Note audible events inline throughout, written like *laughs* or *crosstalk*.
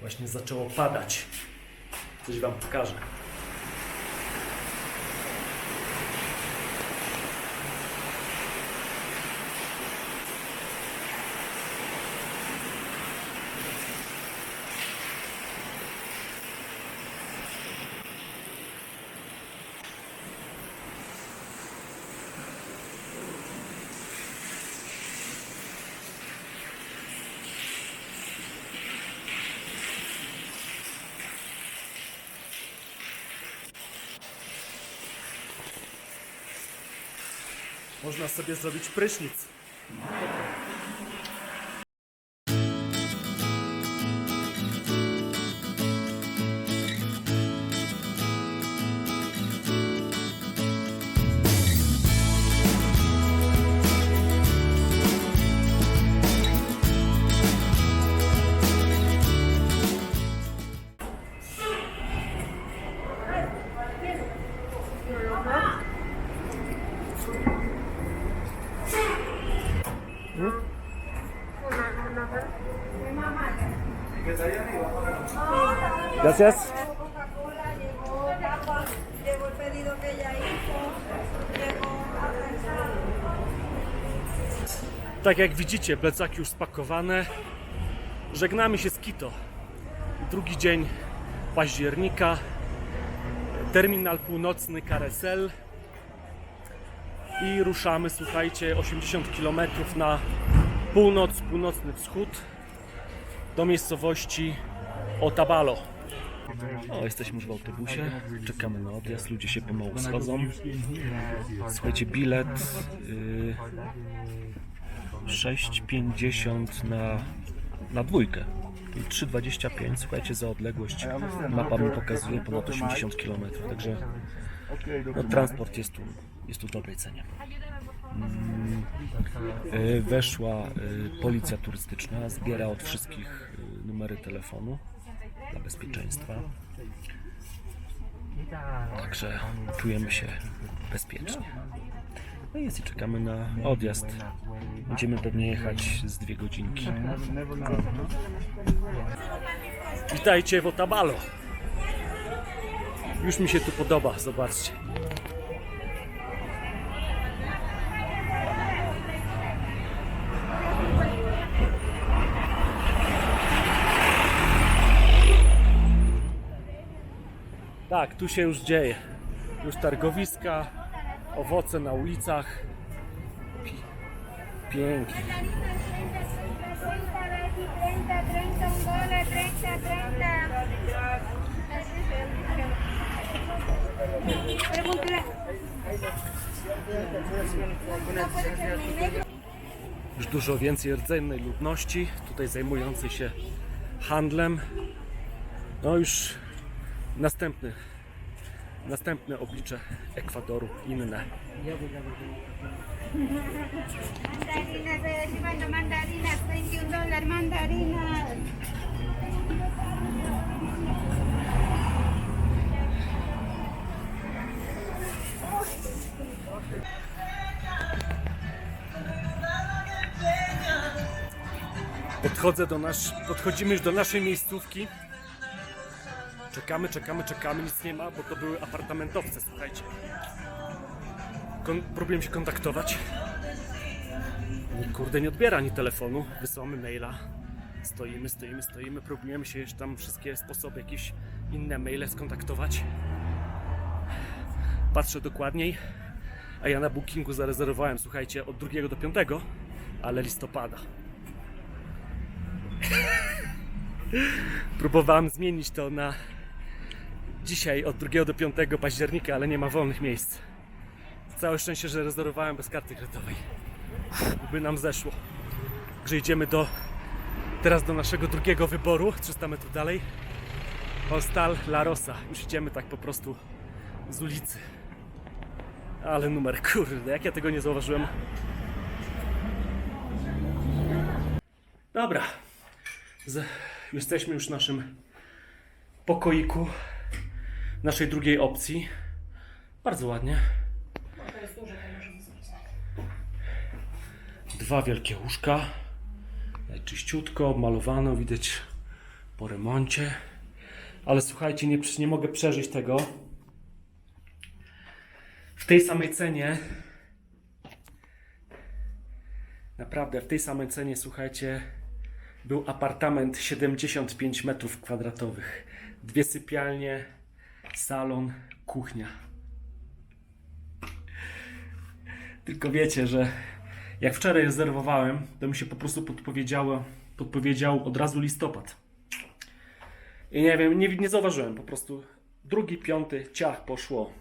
Właśnie zaczęło padać. Coś Wam pokażę. Można sobie zrobić prysznic. Atrasado. Tak jak widzicie, plecaki już spakowane. Żegnamy się z Kito. Drugi dzień października. Terminal północny Karesel. I ruszamy, słuchajcie, 80 km na północ, północny wschód do miejscowości Otabalo. O, jesteśmy już w autobusie, czekamy na odjazd, ludzie się pomału schodzą. Słuchajcie, bilet y, 6,50 na, na dwójkę. Czyli 3,25, słuchajcie, za odległość mapa mi pokazuje ponad 80 km, także no, transport jest tu, jest tu w dobrej cenie. Mm, y, Weszła y, policja turystyczna, zbiera od wszystkich y, numery telefonu dla bezpieczeństwa. Także czujemy się bezpiecznie. No jest i czekamy na odjazd. Będziemy pewnie jechać z dwie godzinki. Witajcie w Otabalo. Już mi się tu podoba, zobaczcie. Tak, tu się już dzieje. Już targowiska, owoce na ulicach. Pi- Pięknie. 30, 30, un dólar, 30, 30. Pregúntale. Już dużo więcej rdzennej ludności, tutaj zajmującej się handlem. No już następny, następne oblicze Ekwadoru, inne. Mandarinas, estoy llevando mandarinas, 21 dólares, mandarinas. Podchodzę do nasz, podchodzimy już do naszej miejscówki. Czekamy, czekamy, czekamy, nic nie ma, bo to były apartamentowce, słuchajcie. Kon- się kontaktować. Kurde nie odbiera ani telefonu, wysyłamy maila. Stoimy, stoimy, stoimy, próbujemy się jeszcze tam wszystkie sposoby, jakieś inne maile skontaktować. Patrzę dokładniej, a ja na bookingu zarezerwowałem, słuchajcie, od 2 do 5, ale listopada. *laughs* Próbowałem zmienić to na dzisiaj od 2 do 5 października, ale nie ma wolnych miejsc. Całe szczęście, że rezerwowałem bez karty kredytowej. By nam zeszło. Że idziemy do teraz do naszego drugiego wyboru, 300 metrów dalej. Hostal La Rosa. Już idziemy tak po prostu z ulicy. Ale numer, kurde, jak ja tego nie zauważyłem. Dobra, z, jesteśmy już w naszym pokoiku, naszej drugiej opcji. Bardzo ładnie. Dwa wielkie łóżka. Czyściutko, obmalowane, widać po remoncie. Ale słuchajcie, nie, nie mogę przeżyć tego. W tej samej cenie. Naprawdę, w tej samej cenie, słuchajcie, był apartament 75 metrów kwadratowych. Dwie sypialnie, salon, kuchnia. Tylko wiecie, że jak wczoraj rezerwowałem, to mi się po prostu podpowiedziało, podpowiedział od razu listopad. I nie wiem, nie, nie zauważyłem, po prostu drugi, piąty, ciach poszło.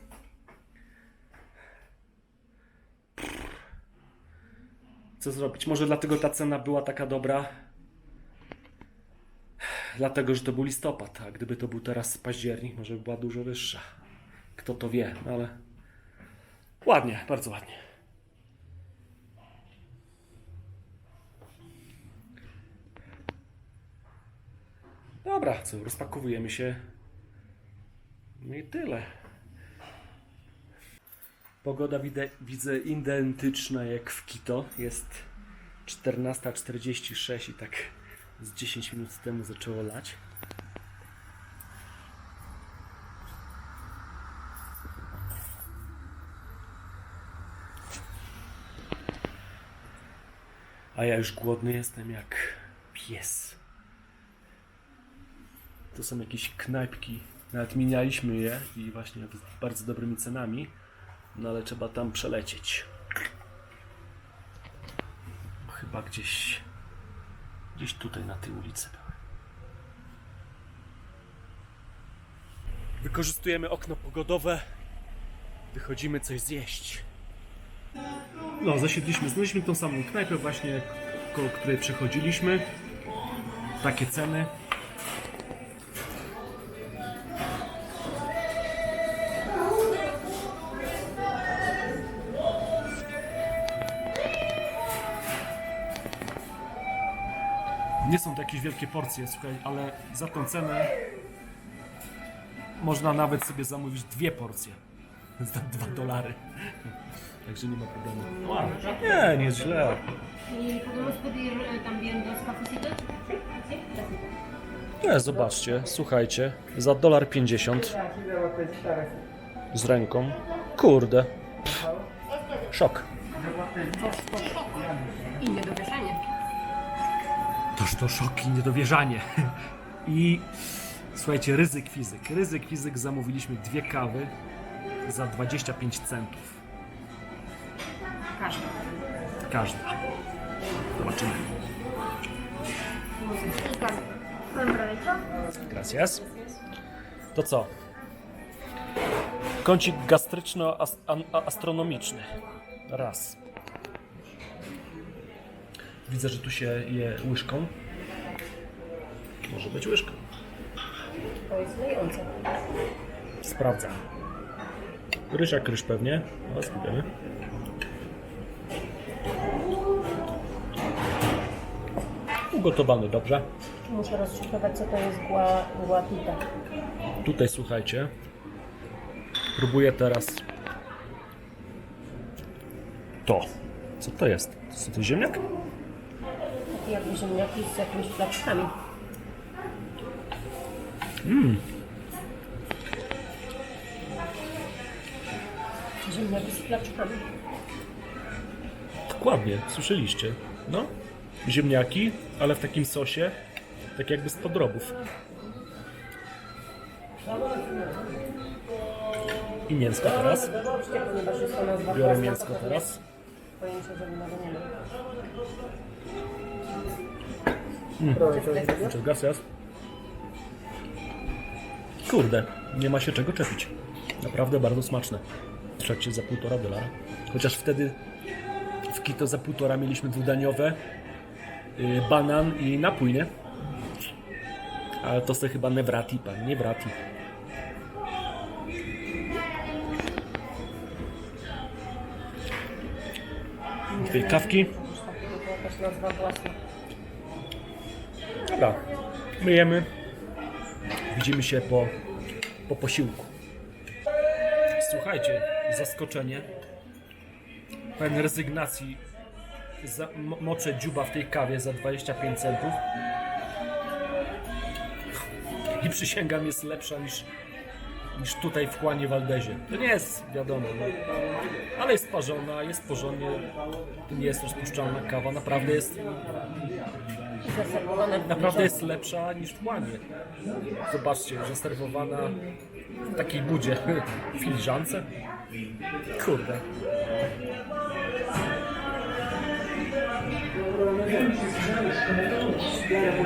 Co zrobić? Może dlatego ta cena była taka dobra. Dlatego, że to był listopad, a gdyby to był teraz październik, może by była dużo wyższa. Kto to wie, no ale ładnie, bardzo ładnie. Dobra, co, rozpakowujemy się. No i tyle. Pogoda widzę, widzę identyczna jak w Quito. Jest 14.46 i tak z 10 minut temu zaczęło lać. A ja już głodny jestem jak pies. To są jakieś knajpki. Nawet minęliśmy je i właśnie z bardzo dobrymi cenami. No ale trzeba tam przelecieć. Chyba gdzieś. Gdzieś tutaj na tej ulicy były. Wykorzystujemy okno pogodowe. Wychodzimy coś zjeść. No, zasiedliśmy, znaleźliśmy tą samą knajpę właśnie, koło której przechodziliśmy. Takie ceny. Jakieś wielkie porcje, słuchaj, ale za tą cenę można nawet sobie zamówić dwie porcje. *laughs* Za dwa dolary. Także nie ma problemu. Nie, nie jest źle. ¿Y podemos pedir eh, también dos cafecitos? Nie, zobaczcie, słuchajcie, za dolar 50 z ręką. Kurde. Szok. I niedowierzanie. Toż to szok i niedowierzanie. *laughs* I słuchajcie, ryzyk fizyk. Ryzyk fizyk zamówiliśmy dwie kawy za 25 centów. Każdy. Każda. Zobaczymy. Gracias. To co? Kącik gastryczno-astronomiczny. Raz. Widzę, że tu się je łyżką. Może być łyżką. To jest lejące. Sprawdzam. Ryż jak ryż pewnie. No, spróbujemy. Ugotowany dobrze. Muszę rozszyfrować, co to jest gua, guatita. Tutaj słuchajcie. Próbuję teraz. To. Co to jest? Co to ziemniak? Jakby ziemniaki z jakimiś placzkami. Mm. Ziemniaki z placzkami. Dokładnie, słyszeliście. No. Ziemniaki, ale w takim sosie, tak jakby z podrobów. I mięsko teraz. Biorę mięsko teraz. Pojęcie, że nie ma. Muchas gracias. Kurde, nie ma się czego czepić. Naprawdę bardzo smaczne. Trzecie za półtora dolara. Chociaż wtedy w Kito za półtora mieliśmy dwudaniowe, yy, banan i napój, nie? Ale to sobie chyba Nevrati, pan, Nevrati. Dwie kawki. Dobra, myjemy. Widzimy się po, po posiłku. Słuchajcie, zaskoczenie. Pełen rezygnacji. Za, mo- moczę dziuba w tej kawie za 25 centów. i przysięgam jest lepsza niż, niż tutaj w Juanie Valdezie. To nie jest wiadomo, no. ale jest parzona, jest porządnie, nie jest rozpuszczalna kawa, naprawdę jest, naprawdę jest lepsza niż w Juanie. Zobaczcie, zaserwowana w takiej budzie, w filiżance. Kurde.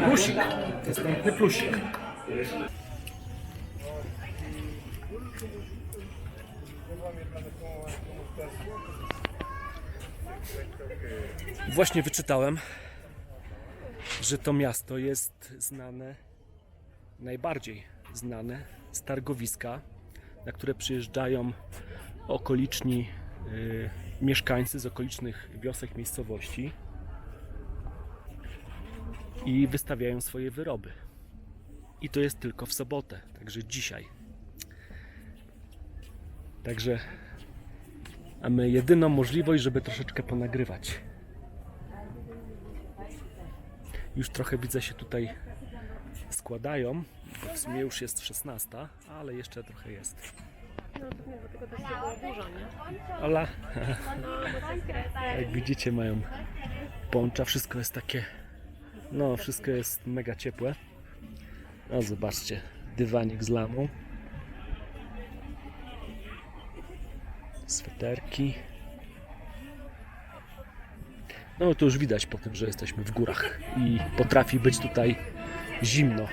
Plusik. Jest piękny plusik. Właśnie wyczytałem, że to miasto jest znane, najbardziej znane z targowiska, na które przyjeżdżają okoliczni y, mieszkańcy z okolicznych wiosek, miejscowości i wystawiają swoje wyroby. I to jest tylko w sobotę, także dzisiaj. Także mamy jedyną możliwość, żeby troszeczkę ponagrywać. Już trochę widzę się tutaj składają. W sumie już jest 16, ale jeszcze trochę jest. Ola. *laughs* Jak widzicie mają poncza, wszystko jest takie no, wszystko jest mega ciepłe. No, zobaczcie, dywanik z lamą. Sweterki. No, to już widać po tym, że jesteśmy w górach i potrafi być tutaj zimno.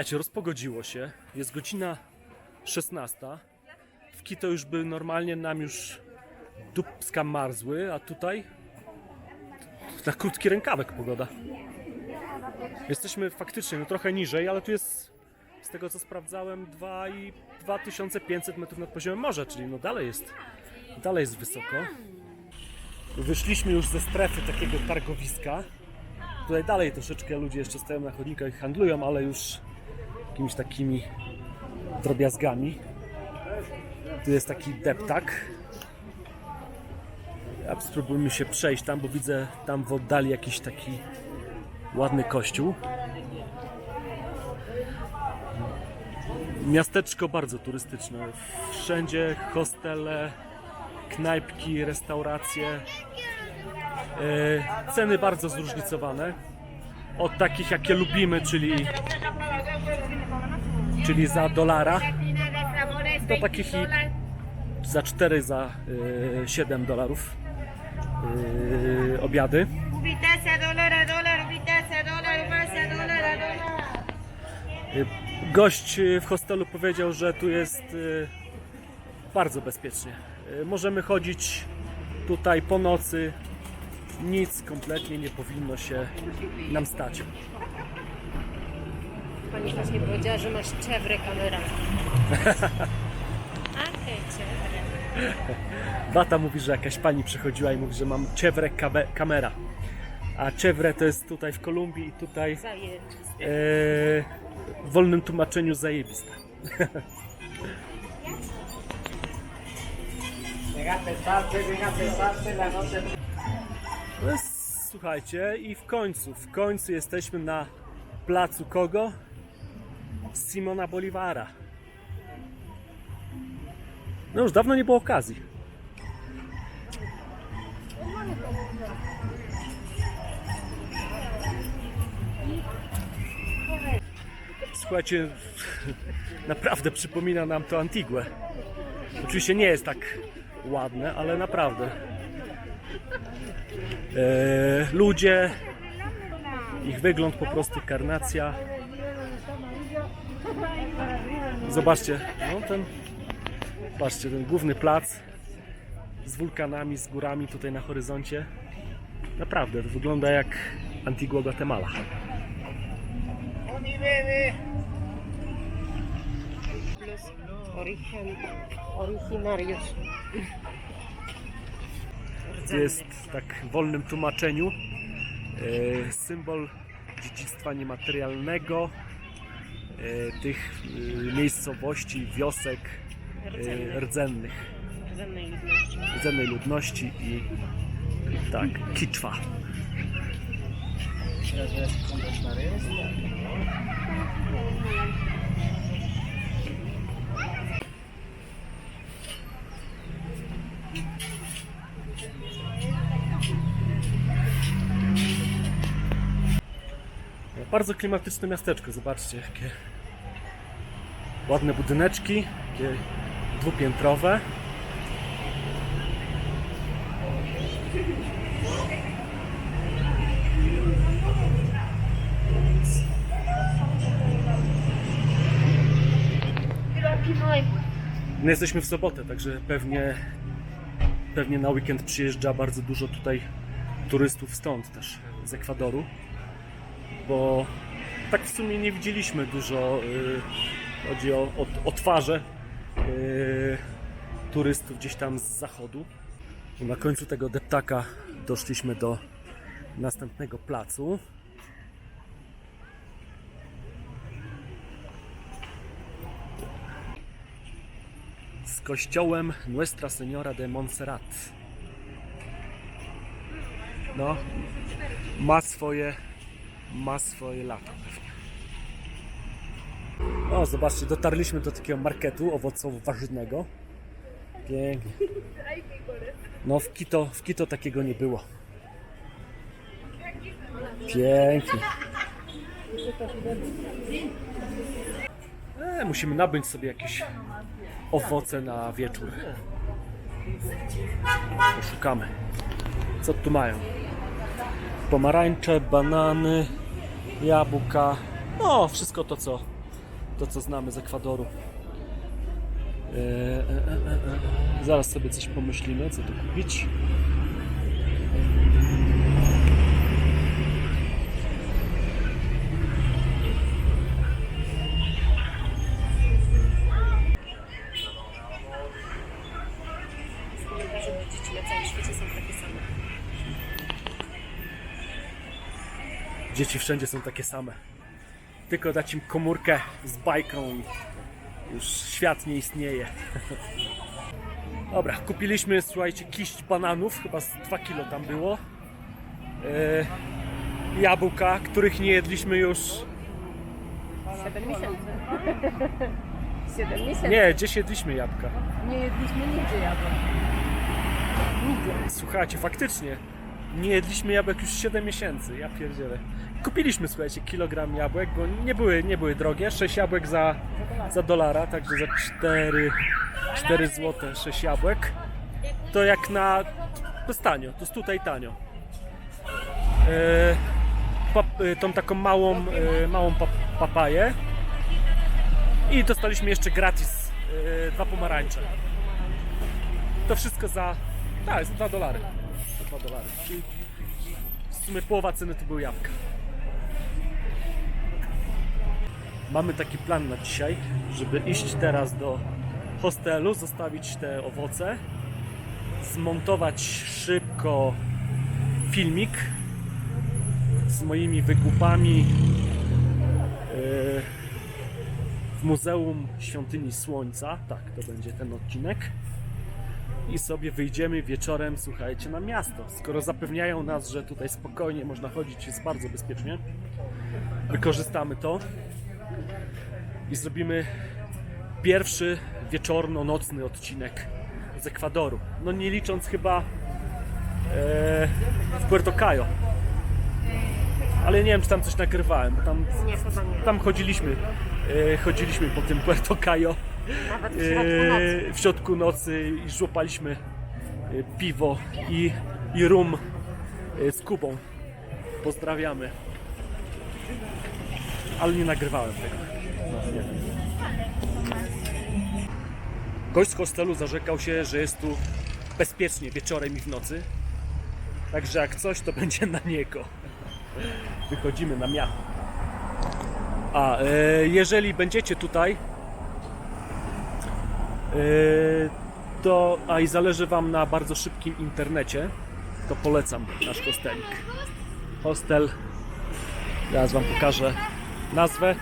Słuchajcie, rozpogodziło się. Jest godzina 16. W Quito już by normalnie nam już dupska marzły, a tutaj na krótki rękawek pogoda. Jesteśmy faktycznie no, trochę niżej, ale tu jest z tego co sprawdzałem 2 i 2500 metrów nad poziomem morza, czyli no dalej jest dalej jest wysoko. Wyszliśmy już ze strefy takiego targowiska. Tutaj dalej troszeczkę ludzie jeszcze stoją na chodnikach i handlują, ale już jakimiś takimi drobiazgami. Tu jest taki deptak. Ja spróbujmy się przejść tam, bo widzę tam w oddali jakiś taki ładny kościół. Miasteczko bardzo turystyczne. Wszędzie hostele, knajpki, restauracje. E, Ceny bardzo zróżnicowane. Od takich jakie lubimy, czyli, czyli za dolara, do takich i za 4, za e, 7 dolarów e, obiady. E, Gość e, w hostelu powiedział, że tu jest e, bardzo bezpiecznie. E, Możemy chodzić tutaj po nocy. Nic kompletnie nie powinno się nam stać. Pani właśnie powiedziała, że masz czewrę kamera. Okej, *laughs* czewrę. Bata mówi, że jakaś pani przychodziła i mówi, że mam ciewrę kabe- kamera. A ciewrę to jest tutaj w Kolumbii i tutaj Zajebiste. e, w wolnym tłumaczeniu zajebista. No, słuchajcie, i w końcu, w końcu jesteśmy na placu kogo? Simona Bolivara. No już dawno nie było okazji. Słuchajcie, *laughs* naprawdę przypomina nam to Antigłę. Oczywiście nie jest tak ładne, ale naprawdę. E, ludzie Ich wygląd po prostu karnacja. Zobaczcie, no ten, patrzcie, ten główny plac z wulkanami, z górami tutaj na horyzoncie. Naprawdę, to wygląda jak Antigua Guatemala. Origen, originarios. jest tak w wolnym tłumaczeniu e, symbol dziedzictwa niematerialnego tych e, miejscowości, wiosek e, rdzennych, Rdzennej ludności. rdzennej ludności i tak, kiczwa. Bardzo klimatyczne miasteczko, zobaczcie jakie ładne budyneczki, takie dwupiętrowe. My jesteśmy w sobotę, także pewnie, pewnie na weekend przyjeżdża bardzo dużo tutaj turystów stąd też, z Ekwadoru, bo tak w sumie nie widzieliśmy dużo, y, chodzi o, o, o twarze y, turystów gdzieś tam z zachodu. Na końcu tego deptaka doszliśmy do następnego placu. z kościołem Nuestra Señora de Montserrat. No, ma swoje, ma swoje lata. O, zobaczcie, dotarliśmy do takiego marketu owocowo-warzywnego. Pięknie. No, w Quito, w Quito takiego nie było. Pięknie. E, musimy nabyć sobie jakieś owoce na wieczór. Poszukamy. Co tu mają? Pomarańcze, banany, jabłka. No, wszystko to, co, to, co znamy z Ekwadoru. E, e, e, e, e. Zaraz sobie coś pomyślimy, co tu kupić. Dzieci wszędzie są takie same. Tylko dać im komórkę z bajką i już świat nie istnieje. *laughs* Dobra, kupiliśmy, słuchajcie, kiść bananów, chyba z 2 kilo tam było. E, jabłka, których nie jedliśmy już, 7 miesięcy. *laughs* 7 miesięcy. nie, gdzieś jedliśmy jabłka. Nie jedliśmy nigdzie jabłek. Nigdzie. Słuchajcie, faktycznie, nie jedliśmy jabłek już 7 miesięcy, ja pierdzielę. Kupiliśmy, słuchajcie, kilogram jabłek, bo nie były, nie były drogie, 6 jabłek za, za dolara, także za 4, 4 zł 6 jabłek. To jak na, to jest tanio, to jest tutaj tanio. E, e, tą taką małą, e, małą pap, papaję i dostaliśmy jeszcze gratis e, dwa pomarańcze. To wszystko za, tak, za 2 dolary. Za 2 dolary. W sumie połowa ceny to były jabłka. Mamy taki plan na dzisiaj, żeby iść teraz do hostelu, zostawić te owoce, zmontować szybko filmik z moimi wykupami yy, w Muzeum Świątyni Słońca. Tak, to będzie ten odcinek. I sobie wyjdziemy wieczorem, słuchajcie, na miasto. Skoro zapewniają nas, że tutaj spokojnie można chodzić, jest bardzo bezpiecznie, wykorzystamy to i zrobimy pierwszy wieczorno-nocny odcinek z Ekwadoru. No nie licząc chyba e, w Puerto Cayo. Ale nie wiem, czy tam coś nagrywałem, bo tam, tam chodziliśmy, e, chodziliśmy po tym Puerto Cayo Nawet w środku nocy. w środku nocy i żłopaliśmy e, piwo i, i rum e, z Kubą. Pozdrawiamy. Ale nie nagrywałem tego. No, nie. Gość z hostelu zarzekał się, że jest tu bezpiecznie wieczorem i w nocy. Także jak coś, to *laughs* będzie na niego. Wychodzimy na miasto. A, e, jeżeli będziecie tutaj, to, a i zależy Wam na bardzo szybkim internecie, to polecam nasz hostelik. Hostel, teraz Wam pokażę nazwę.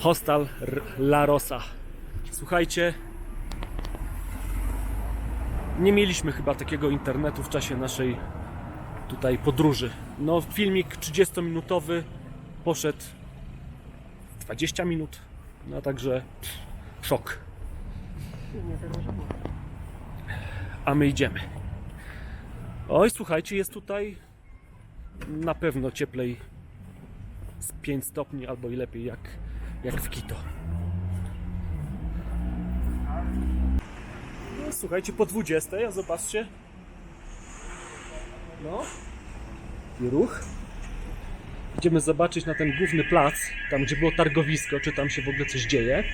Hostel R- La Rosa. Słuchajcie, nie mieliśmy chyba takiego internetu w czasie naszej tutaj podróży. No, filmik 30-minutowy poszedł 20 minut. No także pff, szok. A my idziemy. Oj, słuchajcie, jest tutaj na pewno cieplej z 5 stopni albo i lepiej jak, jak w Quito. No, słuchajcie, po 20, a zobaczcie. No. I ruch. Idziemy zobaczyć na ten główny plac, tam gdzie było targowisko, czy tam się w ogóle coś dzieje.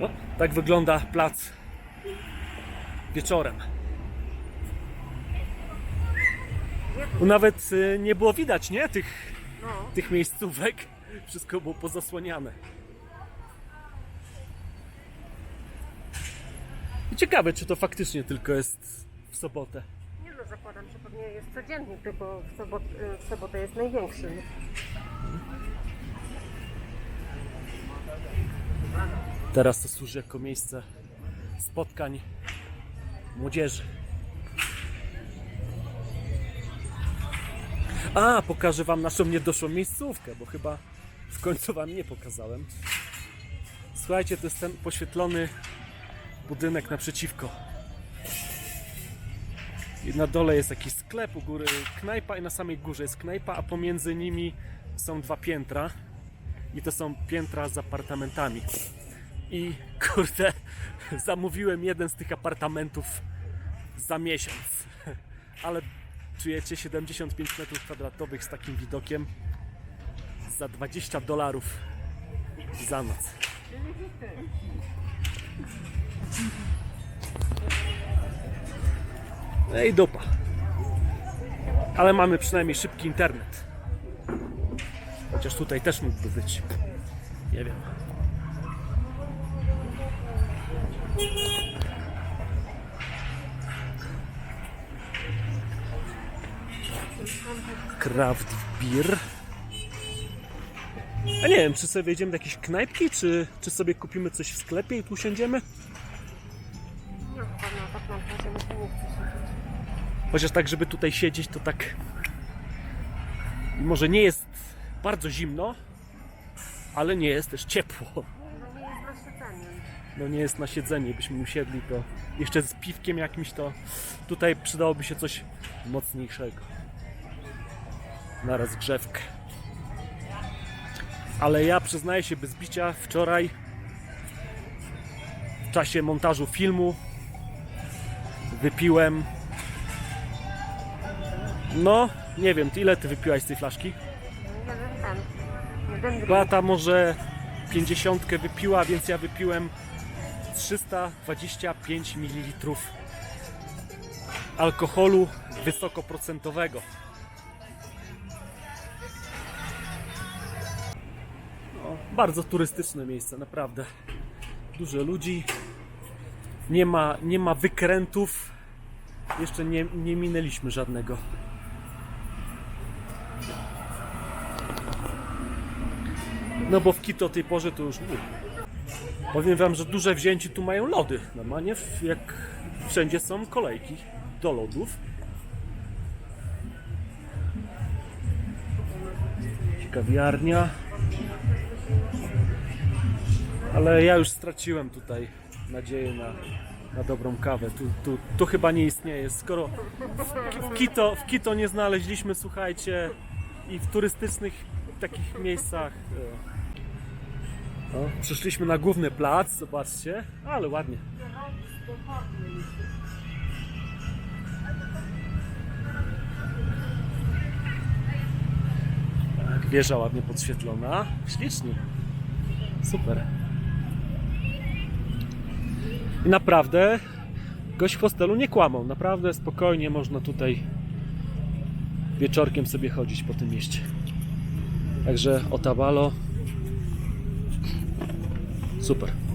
No, tak wygląda plac wieczorem. No, nawet y, nie było widać, nie? Tych, No, tych miejscówek. Wszystko było pozasłaniane. I ciekawe, czy to faktycznie tylko jest w sobotę. nie no, zakładam, że pewnie jest codziennie, tylko w, sobot, w sobotę jest największy. Teraz to służy jako miejsce spotkań młodzieży. A, pokażę Wam naszą niedoszłą miejscówkę, bo chyba w końcu Wam nie pokazałem. Słuchajcie, to jest ten poświetlony budynek naprzeciwko. I na dole jest jakiś sklep, u góry knajpa i na samej górze jest knajpa, a pomiędzy nimi są dwa piętra. I to są piętra z apartamentami. I kurde, *laughs* zamówiłem jeden z tych apartamentów za miesiąc. *laughs* Ale czujecie 75 metrów kwadratowych z takim widokiem za 20 dolarów za noc. No i dupa. Ale mamy przynajmniej szybki internet. Chociaż tutaj też mógłby być. Nie wiem. Craft Beer. A nie wiem, czy sobie wejdziemy do jakiejś knajpki, czy, czy sobie kupimy coś w sklepie i tu siądziemy? Chociaż tak, żeby tutaj siedzieć, to tak. Może nie jest bardzo zimno, ale nie jest też ciepło. No nie jest na siedzenie, byśmy usiedli, to jeszcze z piwkiem jakimś, to tutaj przydałoby się coś mocniejszego. Na rozgrzewkę. Ale ja przyznaję się bez bicia, wczoraj w czasie montażu filmu wypiłem no, nie wiem, ile ty wypiłaś z tej flaszki? Jeden ten, jeden drink. Beata może 50 wypiła, więc ja wypiłem 325 ml alkoholu wysokoprocentowego. No, bardzo turystyczne miejsce, naprawdę. Dużo ludzi. Nie ma, nie ma wykrętów. Jeszcze nie, nie minęliśmy żadnego. No bo w Quito o tej porze to już nie. Powiem wam, że duże wzięci tu mają lody. Normalnie jak wszędzie są kolejki do lodów. Kawiarnia. Ale ja już straciłem tutaj nadzieję na, na dobrą kawę. Tu, tu, tu chyba nie istnieje. Skoro w, w, Quito, w Quito nie znaleźliśmy, słuchajcie, i w turystycznych takich miejscach. No, przyszliśmy na główny plac, zobaczcie, ale ładnie. Tak, wieża ładnie podświetlona. Ślicznie. Super. I naprawdę gość w hostelu nie kłamał. Naprawdę spokojnie można tutaj wieczorkiem sobie chodzić po tym mieście. Także Otavalo super.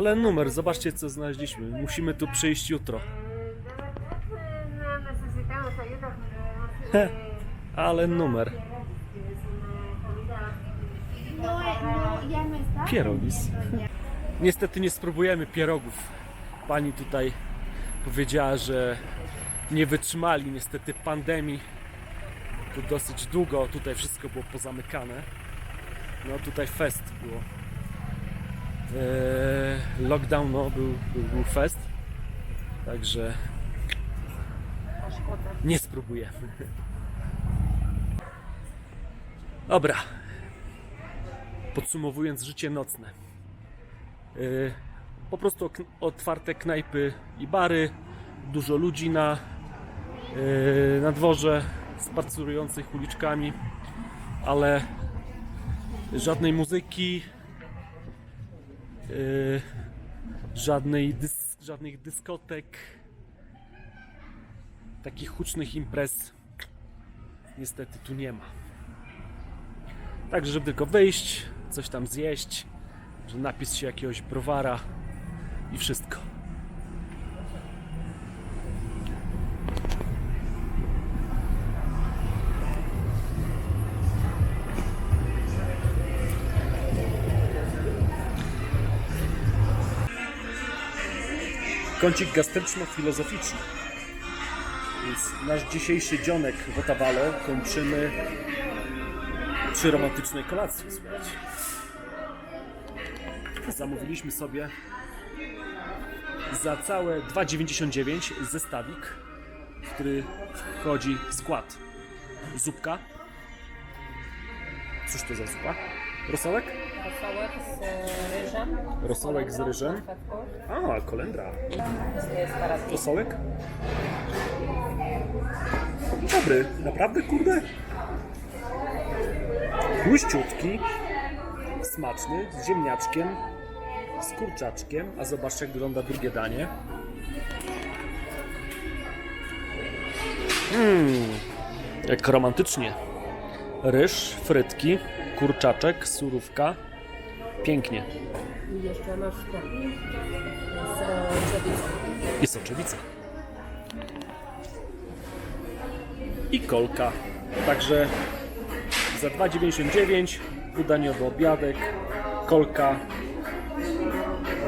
Ale numer, zobaczcie co znaleźliśmy. Musimy tu przyjść jutro. Heh, Ale numer. Pierogis. Niestety nie spróbujemy pierogów. Pani tutaj powiedziała, że nie wytrzymali niestety pandemii. Tu dosyć długo tutaj wszystko było pozamykane. No tutaj fest było. Eee, lockdown no, był, był, był fest. Także nie spróbujemy. Dobra. Podsumowując życie nocne. Yy, po prostu otwarte knajpy i bary, dużo ludzi na, yy, na dworze, spacerujących uliczkami, ale żadnej muzyki, yy, żadnej dys, żadnych dyskotek, takich hucznych imprez niestety tu nie ma. Także, żeby tylko wyjść, coś tam zjeść, że napis się jakiegoś browara i wszystko. Kącik gastryczno-filozoficzny. Więc nasz dzisiejszy dzionek w Otavalo kończymy przy romantycznej kolacji, słuchajcie. Zamówiliśmy sobie za całe 2,99 zestawik, w który wchodzi skład zupka. Cóż to za zupa? Rosołek? Rosołek z ryżem. Rosołek z ryżem. A, kolendra. Rosołek? Dobry, naprawdę kurde? Tłuściutki, smaczny, z ziemniaczkiem, z kurczaczkiem, a zobaczcie jak wygląda drugie danie. Mmm, jak romantycznie. Ryż, frytki, kurczaczek, surówka. Pięknie. i jeszcze masz ten z trzewicą. i soczewica. I kolka. Także za 2,99 udaniowy obiadek, kolka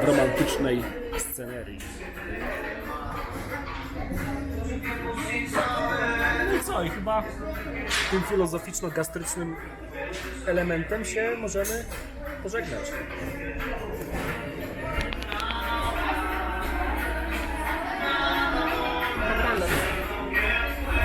w romantycznej scenerii. No i co? I chyba tym filozoficzno-gastrycznym elementem się możemy pożegnać.